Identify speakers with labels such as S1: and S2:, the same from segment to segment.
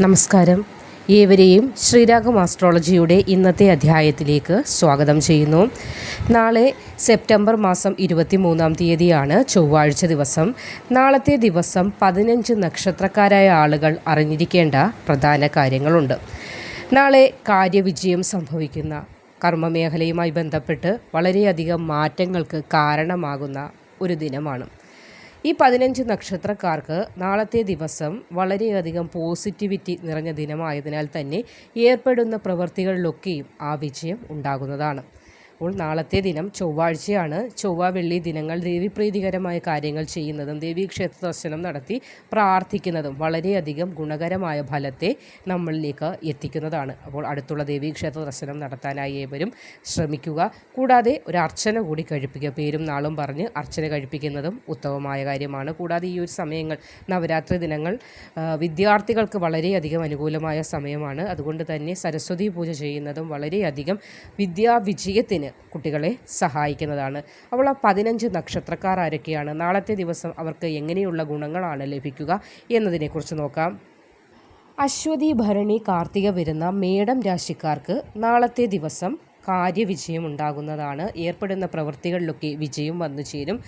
S1: നമസ്കാരം. ഏവരെയും ശ്രീരാഗം ആസ്ട്രോളജിയുടെ ഇന്നത്തെ അധ്യായത്തിലേക്ക് സ്വാഗതം ചെയ്യുന്നു. നാളെ സെപ്റ്റംബർ മാസം ഇരുപത്തി മൂന്നാം തീയതിയാണ് ചൊവ്വാഴ്ച ദിവസം. നാളത്തെ ദിവസം പതിനഞ്ച് നക്ഷത്രക്കാരായ ആളുകൾ അറിഞ്ഞിരിക്കേണ്ട പ്രധാന കാര്യങ്ങളുണ്ട്. നാളെ കാര്യവിജയം സംഭവിക്കുന്ന കർമ്മമേഖലയുമായി ബന്ധപ്പെട്ട് വളരെയധികം മാറ്റങ്ങൾക്ക് കാരണമാകുന്ന ഒരു ദിനമാണ്. ഈ പതിനഞ്ച് നക്ഷത്രക്കാർക്ക് നാളത്തെ ദിവസം വളരെയധികം പോസിറ്റിവിറ്റി നിറഞ്ഞ ദിനമായതിനാൽ തന്നെ ഏർപ്പെടുന്ന പ്രവൃത്തികളിലൊക്കെയും ആ വിജയം ഉണ്ടാകുന്നതാണ്. അപ്പോൾ നാളത്തെ ദിനം ചൊവ്വാഴ്ചയാണ്. ചൊവ്വ വെള്ളി ദിനങ്ങൾ ദേവീപ്രീതികരമായ കാര്യങ്ങൾ ചെയ്യുന്നതും ദേവീക്ഷേത്ര ദർശനം നടത്തി പ്രാർത്ഥിക്കുന്നതും വളരെയധികം ഗുണകരമായ ഫലത്തെ നമ്മളിലേക്ക് എത്തിക്കുന്നതാണ്. അപ്പോൾ അടുത്തുള്ള ദേവീക്ഷേത്ര ദർശനം നടത്താനായി ഏവരും ശ്രമിക്കുക. കൂടാതെ ഒരു അർച്ചന കൂടി കഴിപ്പിക്കുക. പേരും നാളും പറഞ്ഞ് അർച്ചന കഴിപ്പിക്കുന്നതും ഉത്തമമായ കാര്യമാണ്. കൂടാതെ ഈ ഒരു സമയങ്ങൾ നവരാത്രി ദിനങ്ങൾ വിദ്യാർത്ഥികൾക്ക് വളരെയധികം അനുകൂലമായ സമയമാണ്. അതുകൊണ്ട് തന്നെ സരസ്വതി പൂജ ചെയ്യുന്നതും വളരെയധികം വിദ്യാവിജയത്തിന് കുട്ടികളെ സഹായിക്കുന്നതാണ്. അവൾ ആ പതിനഞ്ച് നക്ഷത്രക്കാർ ആരൊക്കെയാണ് നാളത്തെ ദിവസം അവർക്ക് എങ്ങനെയുള്ള ഗുണങ്ങളാണ് ലഭിക്കുക എന്നതിനെക്കുറിച്ച് നോക്കാം. അശ്വതി ഭരണി കാർത്തിക വരുന്ന മേടം രാശിക്കാർക്ക് നാളത്തെ ദിവസം കാര്യവിജയം ഉണ്ടാകുന്നതാണ്. ഏർപ്പെടുന്ന പ്രവൃത്തികളിലൊക്കെ വിജയം വന്നു ചേരും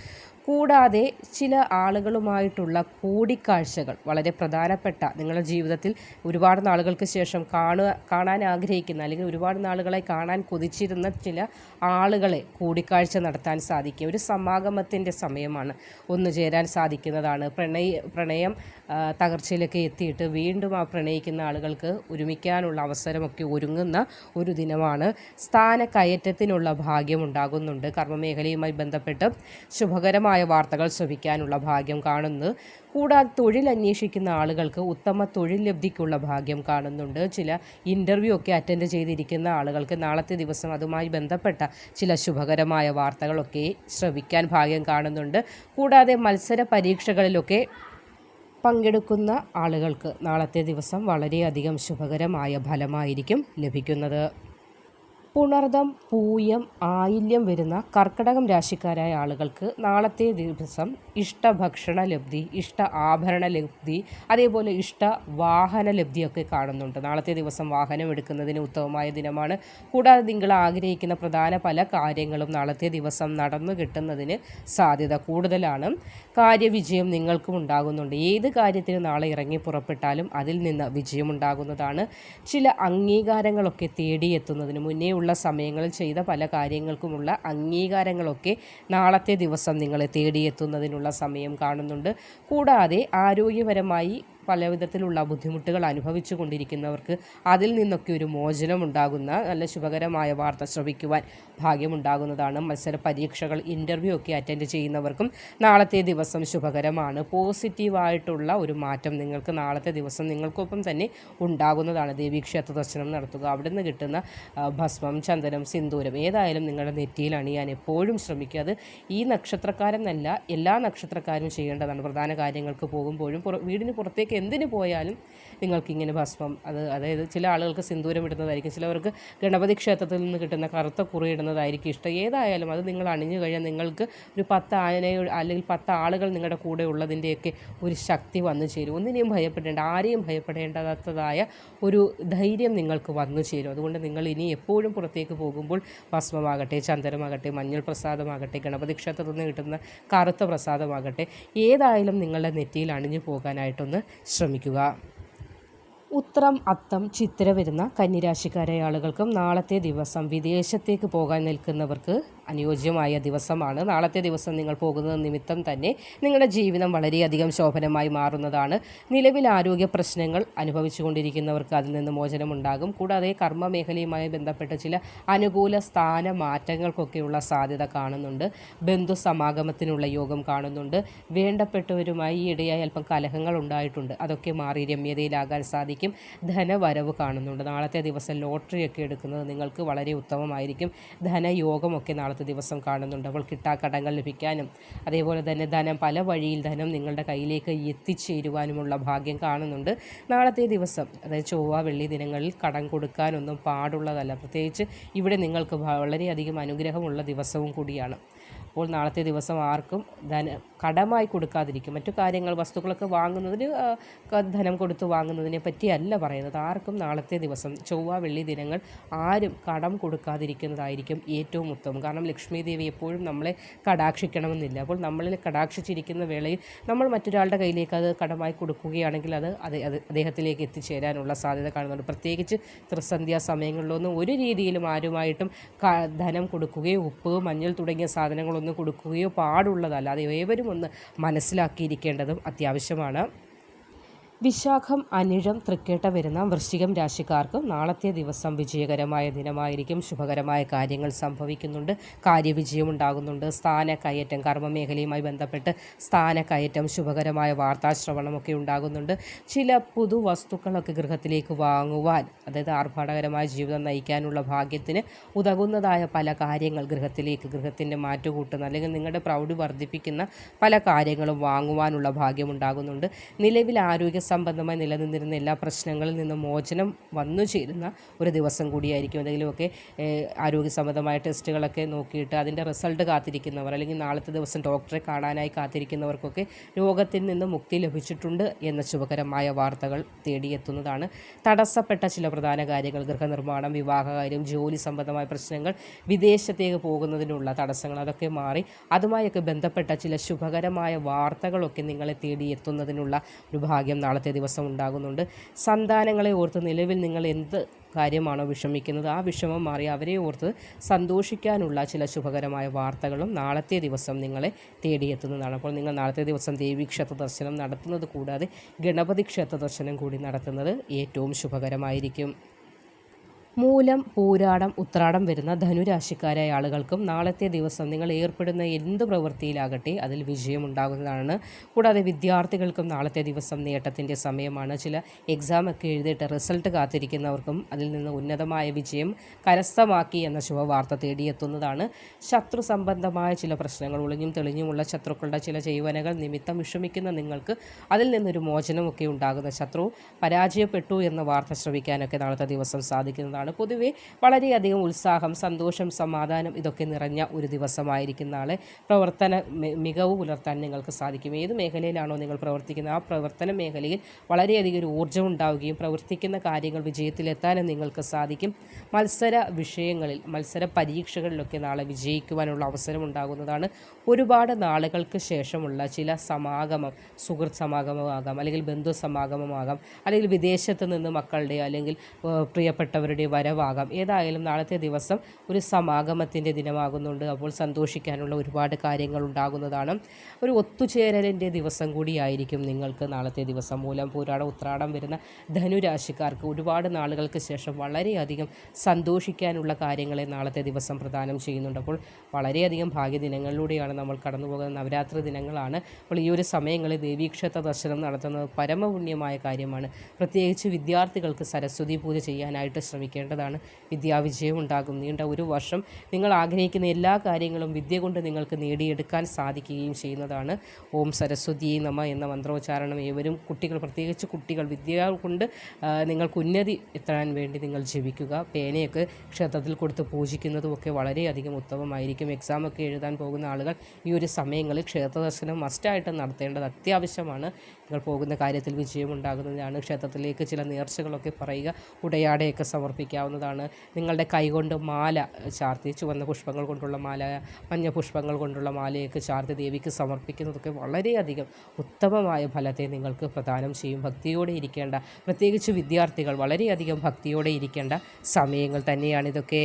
S1: കൂടാതെ ചില ആളുകളുമായിട്ടുള്ള കൂടിക്കാഴ്ചകൾ വളരെ പ്രധാനപ്പെട്ട നിങ്ങളുടെ ജീവിതത്തിൽ ഒരുപാട് നാളുകൾക്ക് ശേഷം കാണുക കാണാൻ ആഗ്രഹിക്കുന്ന അല്ലെങ്കിൽ ഒരുപാട് നാളുകളെ കാണാൻ കൊതിച്ചിരുന്ന ചില ആളുകളെ കൂടിക്കാഴ്ച നടത്താൻ സാധിക്കുക. ഒരു സമാഗമത്തിന്റെ സമയമാണ് ഒന്നു ചേരാൻ സാധിക്കുന്നതാണ്. പ്രണയ പ്രണയം തകർച്ചയിലൊക്കെ എത്തിയിട്ട് വീണ്ടും ആ പ്രണയിക്കുന്ന ആളുകൾക്ക് ഒരുമിക്കാനുള്ള അവസരമൊക്കെ ഒരുങ്ങുന്ന ഒരു ദിനമാണ്. സ്ഥാനക്കയറ്റത്തിനുള്ള ഭാഗ്യം ഉണ്ടാകുന്നുണ്ട്. കർമ്മമേഖലയുമായി ബന്ധപ്പെട്ട് ശുഭകരമായ വാർത്തകൾ ശ്രവിക്കാനുള്ള ഭാഗ്യം കാണുന്നു. കൂടാതെ തൊഴിൽ അന്വേഷിക്കുന്ന ആളുകൾക്ക് ഉത്തമ തൊഴിൽ ലബ്ധിക്കുള്ള ഭാഗ്യം കാണുന്നുണ്ട്. ചില ഇന്റർവ്യൂ ഒക്കെ അറ്റൻഡ് ചെയ്തിരിക്കുന്ന ആളുകൾക്ക് നാളത്തെ ദിവസം അതുമായി ബന്ധപ്പെട്ട ചില ശുഭകരമായ വാർത്തകളൊക്കെ ശ്രവിക്കാൻ ഭാഗ്യം കാണുന്നുണ്ട്. കൂടാതെ മത്സര പരീക്ഷകളിലൊക്കെ പങ്കെടുക്കുന്ന ആളുകൾക്ക് നാളത്തെ ദിവസം വളരെയധികം ശുഭകരമായ ഫലമായിരിക്കും ലഭിക്കുന്നത്. പുണർദം പൂയം ആയില്യം വരുന്ന കർക്കടകം രാശിക്കാരായ ആളുകൾക്ക് നാളത്തെ ദിവസം ഇഷ്ടഭക്ഷണ ലബ്ധി ഇഷ്ട ആഭരണ ലബ്ധി അതേപോലെ ഇഷ്ട വാഹന ലബ്ധിയൊക്കെ കാണുന്നുണ്ട്. നാളത്തെ ദിവസം വാഹനം എടുക്കുന്നതിന് ഉത്തമമായ ദിനമാണ്. കൂടാതെ നിങ്ങൾ ആഗ്രഹിക്കുന്ന പ്രധാന പല കാര്യങ്ങളും നാളത്തെ ദിവസം നടന്നു കിട്ടുന്നതിന് സാധ്യത കൂടുതലാണ്. കാര്യവിജയം നിങ്ങൾക്കും ഉണ്ടാകുന്നുണ്ട്. ഏത് കാര്യത്തിന് നാളെ ഇറങ്ങി പുറപ്പെട്ടാലും അതിൽ നിന്ന് വിജയമുണ്ടാകുന്നതാണ് ചില അംഗീകാരങ്ങളൊക്കെ തേടിയെത്തുന്നതിന് മുന്നേ ഉള്ള സമയങ്ങളിൽ ചെയ്ത പല കാര്യങ്ങൾക്കുമുള്ള അംഗീകാരങ്ങളൊക്കെ നാളത്തെ ദിവസം നിങ്ങളെ തേടിയെത്തുന്നതിനുള്ള സമയം കാണുന്നുണ്ട്. കൂടാതെ ആരോഗ്യപരമായി പല വിധത്തിലുള്ള ബുദ്ധിമുട്ടുകൾ അനുഭവിച്ചു കൊണ്ടിരിക്കുന്നവർക്ക് അതിൽ നിന്നൊക്കെ ഒരു മോചനമുണ്ടാകുന്ന നല്ല ശുഭകരമായ വാർത്ത ശ്രവിക്കുവാൻ ഭാഗ്യമുണ്ടാകുന്നതാണ്. മത്സര പരീക്ഷകൾ ഇന്റർവ്യൂ ഒക്കെ അറ്റൻഡ് ചെയ്യുന്നവർക്കും നാളത്തെ ദിവസം ശുഭകരമാണ്. പോസിറ്റീവായിട്ടുള്ള ഒരു മാറ്റം നിങ്ങൾക്ക് നാളത്തെ ദിവസം നിങ്ങൾക്കൊപ്പം തന്നെ ഉണ്ടാകുന്നതാണ്. ദേവീക്ഷേത്ര ദർശനം നടത്തുക. അവിടെ നിന്ന് കിട്ടുന്ന ഭസ്മം ചന്ദനം സിന്ദൂരം ഏതായാലും നിങ്ങളുടെ നെറ്റിയിൽ അണിയാൻ എപ്പോഴും ശ്രമിക്കുക. അത് ഈ നക്ഷത്രക്കാരെന്നല്ല എല്ലാ നക്ഷത്രക്കാരും ചെയ്യേണ്ടതാണ്. പ്രധാന കാര്യങ്ങൾക്ക് പോകുമ്പോഴും വീടിന് പുറത്തേക്ക് എന്തിനു പോയാലും നിങ്ങൾക്കിങ്ങനെ ഭസ്മം. അത് അതായത് ചില ആളുകൾക്ക് സിന്ദൂരം ഇടുന്നതായിരിക്കും. ചിലവർക്ക് ഗണപതി ക്ഷേത്രത്തിൽ നിന്ന് കിട്ടുന്ന കറുത്ത കുറി ഇടുന്നതായിരിക്കും ഇഷ്ടം. ഏതായാലും അത് നിങ്ങൾ അണിഞ്ഞു കഴിഞ്ഞാൽ നിങ്ങൾക്ക് ഒരു പത്ത് ആനയോ അല്ലെങ്കിൽ പത്ത് ആളുകൾ നിങ്ങളുടെ കൂടെ ഉള്ളതിന്റെയൊക്കെ ഒരു ശക്തി വന്നു ചേരും. ഒന്നിനെയും ഭയപ്പെടേണ്ട ആരെയും ഭയപ്പെടേണ്ടാത്തതായ ഒരു ധൈര്യം നിങ്ങൾക്ക് വന്നു ചേരും. അതുകൊണ്ട് നിങ്ങൾ ഇനി എപ്പോഴും പുറത്തേക്ക് പോകുമ്പോൾ ഭസ്മമാകട്ടെ ചന്ദനമാകട്ടെ മഞ്ഞൾ പ്രസാദമാകട്ടെ ഗണപതി ക്ഷേത്രത്തിൽ നിന്ന് കിട്ടുന്ന കറുത്ത പ്രസാദമാകട്ടെ ഏതായാലും നിങ്ങളുടെ നെറ്റിയിൽ അണിഞ്ഞു പോകാനായിട്ടൊന്ന് ശ്രമിക്കുക. ഉത്രം അത്തം ചിത്ര വരുന്ന കന്നിരാശിക്കാരായ ആളുകൾക്കും നാളത്തെ ദിവസം വിദേശത്തേക്ക് പോകാൻ നിൽക്കുന്നവർക്ക് അനുയോജ്യമായ ദിവസമാണ്. നാളത്തെ ദിവസം നിങ്ങൾ പോകുന്നത് നിമിത്തം തന്നെ നിങ്ങളുടെ ജീവിതം വളരെയധികം ശോഭനമായി മാറുന്നതാണ്. നിലവിൽ ആരോഗ്യ പ്രശ്നങ്ങൾ അനുഭവിച്ചുകൊണ്ടിരിക്കുന്നവർക്ക് അതിൽ നിന്ന് മോചനമുണ്ടാകും. കൂടാതെ കർമ്മ മേഖലയുമായി ബന്ധപ്പെട്ട ചില അനുകൂല സ്ഥാന മാറ്റങ്ങൾക്കൊക്കെയുള്ള സാധ്യത കാണുന്നുണ്ട്. ബന്ധു സമാഗമത്തിനുള്ള യോഗം കാണുന്നുണ്ട്. വേണ്ടപ്പെട്ടവരുമായി ഈ ഇടയായി അല്പം കലഹങ്ങൾ ഉണ്ടായിട്ടുണ്ട്. അതൊക്കെ മാറി രമ്യതയിലാകാൻ സാധിക്കും. ധനവരവ് കാണുന്നുണ്ട്. നാളത്തെ ദിവസം ലോട്ടറിയൊക്കെ എടുക്കുന്നത് നിങ്ങൾക്ക് വളരെ ഉത്തമമായിരിക്കും. ധനയോഗമൊക്കെ നാളത്തെ ദിവസം കാണുന്നുണ്ട്. അപ്പോൾ കിട്ടാക്കടങ്ങൾ ലഭിക്കാനും അതേപോലെ തന്നെ ധനം പല വഴിയിൽ ധനം നിങ്ങളുടെ കയ്യിലേക്ക് എത്തിച്ചേരുവാനുമുള്ള ഭാഗ്യം കാണുന്നുണ്ട്. നാളത്തെ ദിവസം അതായത് ചൊവ്വ വെള്ളി ദിനങ്ങളിൽ കടം കൊടുക്കാനൊന്നും പാടുള്ളതല്ല. പ്രത്യേകിച്ച് ഇവിടെ നിങ്ങൾക്ക് വളരെയധികം അനുഗ്രഹമുള്ള ദിവസവും കൂടിയാണ്. അപ്പോൾ നാളത്തെ ദിവസം ആർക്കും ധന കടമായി കൊടുക്കാതിരിക്കും. മറ്റു കാര്യങ്ങൾ വസ്തുക്കളൊക്കെ വാങ്ങുന്നതിന് ധനം കൊടുത്ത് വാങ്ങുന്നതിനെ പറ്റിയല്ല പറയുന്നത്. ആർക്കും നാളത്തെ ദിവസം ചൊവ്വ വെള്ളി ദിനങ്ങൾ ആരും കടം കൊടുക്കാതിരിക്കുന്നതായിരിക്കും ഏറ്റവും ഉത്തമം. കാരണം ലക്ഷ്മി ദേവി എപ്പോഴും നമ്മളെ കടാക്ഷിക്കണമെന്നില്ല. അപ്പോൾ നമ്മളിൽ കടാക്ഷിച്ചിരിക്കുന്ന വേളയിൽ നമ്മൾ മറ്റൊരാളുടെ കയ്യിലേക്ക് അത് കടമായി കൊടുക്കുകയാണെങ്കിൽ അത് അദ്ദേഹത്തിലേക്ക് എത്തിച്ചേരാനുള്ള സാധ്യത കാണുന്നുണ്ട്. പ്രത്യേകിച്ച് ത്രിസന്ധ്യാ സമയങ്ങളിലൊന്നും ഒരു രീതിയിലും ആരുമായിട്ടും ധനം കൊടുക്കുകയോ ഉപ്പ് മഞ്ഞൾ തുടങ്ങിയ സാധനങ്ങളൊന്നും കൊടുക്കുകയോ പാടുള്ളതല്ല. അത് ഏവരും ഒന്ന് മനസ്സിലാക്കിയിരിക്കേണ്ടതും അത്യാവശ്യമാണ്. വിശാഖം അനിഴം തൃക്കേട്ട വരുന്ന വൃശ്ചികം രാശിക്കാർക്ക് നാളത്തെ ദിവസം വിജയകരമായ ദിനമായിരിക്കും. ശുഭകരമായ കാര്യങ്ങൾ സംഭവിക്കുന്നുണ്ട്. കാര്യവിജയം ഉണ്ടാകുന്നുണ്ട്. സ്ഥാനക്കയറ്റം കർമ്മമേഖലയുമായി ബന്ധപ്പെട്ട് സ്ഥാനക്കയറ്റം ശുഭകരമായ വാർത്താശ്രവണമൊക്കെ ഉണ്ടാകുന്നുണ്ട്. ചില പുതു വസ്തുക്കളൊക്കെ ഗൃഹത്തിലേക്ക് വാങ്ങുവാൻ അതായത് ആർഭാടകരമായ ജീവിതം നയിക്കാനുള്ള ഭാഗ്യത്തിന് ഉതകുന്നതായ പല കാര്യങ്ങൾ ഗൃഹത്തിലേക്ക് ഗൃഹത്തിന്റെ മാറ്റുകൂട്ടുന്ന അല്ലെങ്കിൽ നിങ്ങളുടെ പ്രൗഢി വർദ്ധിപ്പിക്കുന്ന പല കാര്യങ്ങളും വാങ്ങുവാനുള്ള ഭാഗ്യമുണ്ടാകുന്നുണ്ട് നിലവിൽ ആരോഗ്യ സംബന്ധമായി നിലനിന്നിരുന്ന എല്ലാ പ്രശ്നങ്ങളിൽ നിന്നും മോചനം വന്നു ചേരുന്ന ഒരു ദിവസം കൂടിയായിരിക്കും. എന്തെങ്കിലുമൊക്കെ ആരോഗ്യ സംബന്ധമായ ടെസ്റ്റുകളൊക്കെ നോക്കിയിട്ട് അതിന്റെ റിസൾട്ട് കാത്തിരിക്കുന്നവർ അല്ലെങ്കിൽ നാളത്തെ ദിവസം ഡോക്ടറെ കാണാനായി കാത്തിരിക്കുന്നവർക്കൊക്കെ രോഗത്തിൽ നിന്ന് മുക്തി ലഭിച്ചിട്ടുണ്ട് എന്ന ശുഭകരമായ വാർത്തകൾ തേടിയെത്തുന്നതാണ്. തടസ്സപ്പെട്ട ചില പ്രധാന കാര്യങ്ങൾ ഗൃഹനിർമ്മാണം വിവാഹകാര്യം ജോലി സംബന്ധമായ പ്രശ്നങ്ങൾ വിദേശത്തേക്ക് പോകുന്നതിനുള്ള തടസ്സങ്ങൾ അതൊക്കെ മാറി അതുമായൊക്കെ ബന്ധപ്പെട്ട ചില ശുഭകരമായ വാർത്തകളൊക്കെ നിങ്ങളെ തേടിയെത്തുന്നതിനുള്ള ഒരു ഭാഗ്യം നാളത്തെ ദിവസം ഉണ്ടാകുന്നുണ്ട്. സന്താനങ്ങളെ ഓർത്ത് നിലവിൽ നിങ്ങൾ എന്ത് കാര്യമാണോ വിഷമിക്കുന്നത്? ആ വിഷമം മാറി അവരെ ഓർത്ത് സന്തോഷിക്കാനുള്ള ചില ശുഭകരമായ വാർത്തകളും നാളത്തെ ദിവസം നിങ്ങളെ തേടിയെത്തുന്നതാണ്. അപ്പോൾ നിങ്ങൾ നാളത്തെ ദിവസം ദേവി ക്ഷേത്ര ദർശനം നടത്തുന്നത് കൂടാതെ ഗണപതി ക്ഷേത്ര ദർശനം കൂടി നടത്തുന്നത് ഏറ്റവും ശുഭകരമായിരിക്കും. മൂലം പൂരാടം ഉത്രാടം വരുന്ന ധനുരാശിക്കാരായ ആളുകൾക്കും നാളത്തെ ദിവസം നിങ്ങൾ ഏർപ്പെടുന്ന എന്ത് പ്രവൃത്തിയിലാകട്ടെ അതിൽ വിജയമുണ്ടാകുന്നതാണ്. കൂടാതെ വിദ്യാർത്ഥികൾക്കും നാളത്തെ ദിവസം നേട്ടത്തിന്റെ സമയമാണ്. ചില എക്സാം ഒക്കെ എഴുതിയിട്ട് റിസൾട്ട് കാത്തിരിക്കുന്നവർക്കും അതിൽ നിന്ന് ഉന്നതമായ വിജയം കരസ്ഥമാക്കി എന്ന ശുഭവാർത്ത തേടിയെത്തുന്നതാണ്. ശത്രു സംബന്ധമായ ചില പ്രശ്നങ്ങൾ ഒളിഞ്ഞും തെളിഞ്ഞുമുള്ള ശത്രുക്കളുടെ ചില ചെയ്വനകൾ നിമിത്തം വിഷമിക്കുന്ന നിങ്ങൾക്ക് അതിൽ നിന്നൊരു മോചനമൊക്കെ ഉണ്ടാകുന്ന ശത്രു പരാജയപ്പെട്ടു എന്ന വാർത്ത ശ്രവിക്കാനൊക്കെ നാളത്തെ ദിവസം സാധിക്കുന്നതാണ്. പൊതുവെ വളരെയധികം ഉത്സാഹം സന്തോഷം സമാധാനം ഇതൊക്കെ നിറഞ്ഞ ഒരു ദിവസമായിരിക്കും നാളെ പ്രവർത്തന മികവ് പുലർത്താൻ നിങ്ങൾക്ക് സാധിക്കും. ഏത് മേഖലയിലാണോ നിങ്ങൾ പ്രവർത്തിക്കുന്നത് ആ പ്രവർത്തന മേഖലയിൽ വളരെയധികം ഒരു ഊർജം ഉണ്ടാവുകയും പ്രവർത്തിക്കുന്ന കാര്യങ്ങൾ വിജയത്തിലെത്താനും നിങ്ങൾക്ക് സാധിക്കും. മത്സര വിഷയങ്ങളിൽ മത്സര പരീക്ഷകളിലൊക്കെ നാളെ വിജയിക്കുവാനുള്ള അവസരം ഉണ്ടാകുന്നതാണ്. ഒരുപാട് നാളുകൾക്ക് ശേഷമുള്ള ചില സമാഗമം സുഹൃത്ത് സമാഗമമാകാം അല്ലെങ്കിൽ ബന്ധു സമാഗമമാകാം അല്ലെങ്കിൽ വിദേശത്ത് നിന്ന് മക്കളുടെ അല്ലെങ്കിൽ പ്രിയപ്പെട്ടവരുടെ വരവാകാം. ഏതായാലും നാളത്തെ ദിവസം ഒരു സമാഗമത്തിന്റെ ദിനമാകുന്നുണ്ട്. അപ്പോൾ സന്തോഷിക്കാനുള്ള ഒരുപാട് കാര്യങ്ങൾ ഉണ്ടാകുന്നതാണ്. ഒരു ഒത്തുചേരലിന്റെ ദിവസം കൂടിയായിരിക്കും നിങ്ങൾക്ക് നാളത്തെ ദിവസം. മൂലം പൂരാടം ഉത്രാടം വരുന്ന ധനുരാശിക്കാർക്ക് ഒരുപാട് നാളുകൾക്ക് ശേഷം വളരെയധികം സന്തോഷിക്കാനുള്ള കാര്യങ്ങളെ നാളത്തെ ദിവസം പ്രദാനം ചെയ്യുന്നുണ്ട്. അപ്പോൾ വളരെയധികം ഭാഗ്യദിനങ്ങളിലൂടെയാണ് നമ്മൾ കടന്നു പോകുന്ന നവരാത്രി ദിനങ്ങളാണ്. അപ്പോൾ ഈ ഒരു സമയങ്ങളിൽ ദേവീക്ഷേത്ര ദർശനം നടത്തുന്നത് പരമപുണ്യമായ കാര്യമാണ്. പ്രത്യേകിച്ച് വിദ്യാർത്ഥികൾക്ക് സരസ്വതി പൂജ ചെയ്യാനായിട്ട് ശ്രമിക്കേണ്ടതാണ് വിദ്യാവിജയം ഉണ്ടാകും. നീണ്ട ഒരു വർഷം നിങ്ങൾ ആഗ്രഹിക്കുന്ന എല്ലാ കാര്യങ്ങളും വിദ്യ കൊണ്ട് നിങ്ങൾക്ക് നേടിയെടുക്കാൻ സാധിക്കുകയും ചെയ്യുന്നതാണ്. ഓം സരസ്വതിയെ നമ എന്ന മന്ത്രോച്ചാരണം ഏവരും കുട്ടികൾ പ്രത്യേകിച്ച് കുട്ടികൾ വിദ്യ കൊണ്ട് നിങ്ങൾക്ക് ഉന്നതി എത്താൻ വേണ്ടി നിങ്ങൾ ജപിക്കുക. പേനയൊക്കെ ക്ഷേത്രത്തിൽ കൊടുത്ത് പൂജിക്കുന്നതും ഒക്കെ വളരെയധികം ഉത്തമമായിരിക്കും. എക്സാമൊക്കെ എഴുതാൻ പോകുന്ന ആളുകൾ ഈ ഒരു സമയങ്ങളിൽ ക്ഷേത്ര ദർശനം മസ്റ്റായിട്ട് നടത്തേണ്ടത് അത്യാവശ്യമാണ്. നിങ്ങൾ പോകുന്ന കാര്യത്തിൽ വിജയമുണ്ടാകുന്നതാണ് ക്ഷേത്രത്തിലേക്ക് ചില നേർച്ചകളൊക്കെ പറയുക ഉടയാടയൊക്കെ സമർപ്പിക്കാവുന്നതാണ് നിങ്ങളുടെ കൈകൊണ്ട് മാല ചാർത്തി ചുവന്ന പുഷ്പങ്ങൾ കൊണ്ടുള്ള മാല മഞ്ഞ പുഷ്പങ്ങൾ കൊണ്ടുള്ള മാലയൊക്കെ ചാർത്തി ദേവിക്ക് സമർപ്പിക്കുന്നതൊക്കെ വളരെയധികം ഉത്തമമായ ഫലത്തെ നിങ്ങൾക്ക് പ്രദാനം ചെയ്യും. ഭക്തിയോടെ ഇരിക്കേണ്ട പ്രത്യേകിച്ച് വിദ്യാർത്ഥികൾ വളരെയധികം ഭക്തിയോടെ ഇരിക്കേണ്ട സമയങ്ങൾ തന്നെയാണിതൊക്കെ